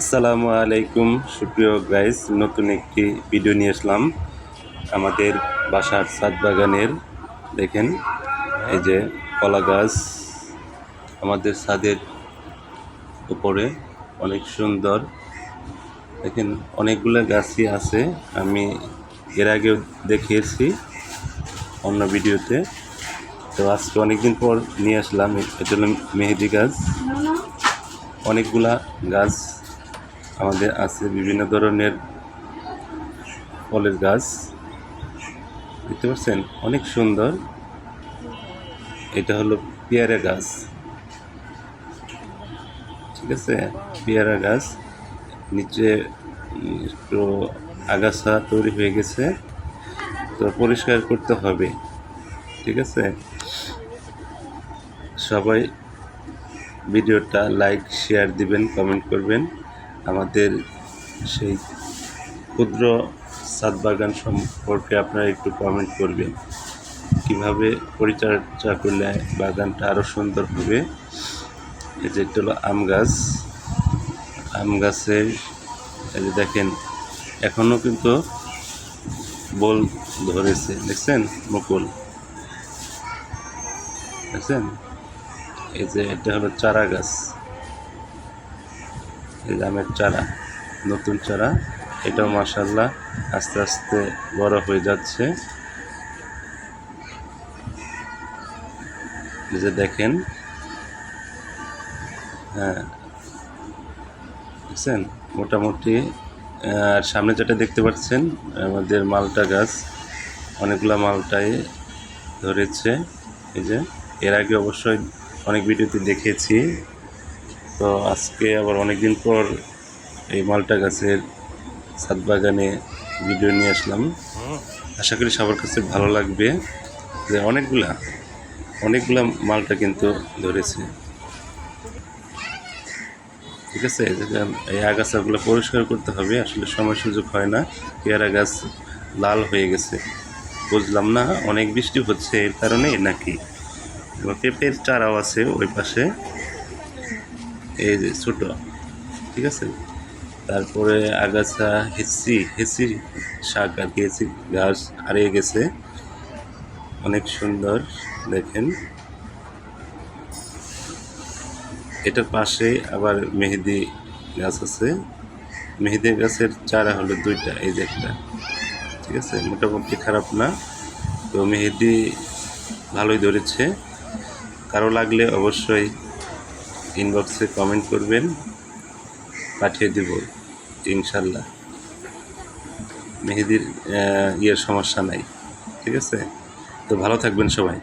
আসসালামু আলাইকুম, সুপ্রিয় গাইস নতুন একটি ভিডিও নিয়ে আসলাম। আমাদের বাসার ছাদ বাগানের, দেখেন, এই যে কলা গাছ আমাদের ছাদের উপরে, অনেক সুন্দর। দেখেন, অনেকগুলো গাছই আছে, আমি এর আগেও দেখিয়েছি অন্য ভিডিওতে তো আজকে অনেকদিন পর নিয়ে আসলাম এটা হলো মেহেদি গাছ। অনেকগুলা গাছ আমাদের আছে বিভিন্ন ধরনের ফলের গাছ। দেখতে পাচ্ছেন? অনেক সুন্দর। এটা হলো পেয়ারা গাছ। ঠিক আছে? পেয়ারা গাছ। নিচে একটু আগাছা তৈরি হয়ে গেছে। তো পরিষ্কার করতে হবে। ঠিক আছে? সবাই ভিডিওটা লাইক, শেয়ার দিবেন, কমেন্ট করবেন। আমাদের সেই ক্ষুদ্র ছাদ বাগান সম্পর্কে আপনারা একটু কমেন্ট করবেন। কীভাবে পরিচর্যা করলে বাগানটা আরও সুন্দর হবে? এই যে হলো আম গাছ। আম গাছের দেখেন এখনও কিন্তু বল ধরেছে, দেখছেন? মুকুল। দেখছেন? এই যে এটা হলো চারা গাছ। এই আমের চারা, নতুন চারা। এটাও মাসাল্লাহ আস্তে আস্তে বড় হয়ে যাচ্ছে। যে দেখেন হ্যাঁ দেখছেন? মোটামুটি, আর সামনে যেটা দেখতে পাচ্ছেন, আমাদের মালটা গাছ, অনেকগুলা মালটাই ধরেছে। এই যে, এর আগে অবশ্যই অনেক ভিডিওতে দেখিয়েছি তো আজকে আবার অনেক দিন পর এই মালটা গাছের ছাদ বাগানে ভিডিও নিয়ে আসলাম। আশা করি সবার কাছে ভালো লাগবে যে অনেকগুলা অনেকগুলা মালটা কিন্তু ধরেছে। ঠিক আছে, এই আগাছাগুলো পরিষ্কার করতে হবে, আসলে সময় সুযোগ হয় না। পেয়ারা গাছ লাল হয়ে গেছে। বুঝলাম না অনেক বৃষ্টি হচ্ছে এর কারণে নাকি। পেঁপের চারাও আছে ওই পাশে। এই যে ছোটো, ঠিক আছে? তারপরে আগাছা, হেসি হেসি শাক আর কি, হেসি গাছ হারিয়ে গেছে। অনেক সুন্দর, দেখেন। এটার পাশে আবার মেহেদি গাছ আছে। মেহেদি গাছের চারা হলো দুইটা, এই যে একটা, ঠিক আছে? মোটামুটি খারাপ না। তো মেহেদি ভালোই ধরেছে। কারও লাগলে অবশ্যই ইনবক্সে কমেন্ট করবেন, পাঠিয়ে দেব, ইনশাল্লাহ। মেহেদির ইয়ের সমস্যা নাই, ঠিক আছে? তো ভালো থাকবেন সবাই।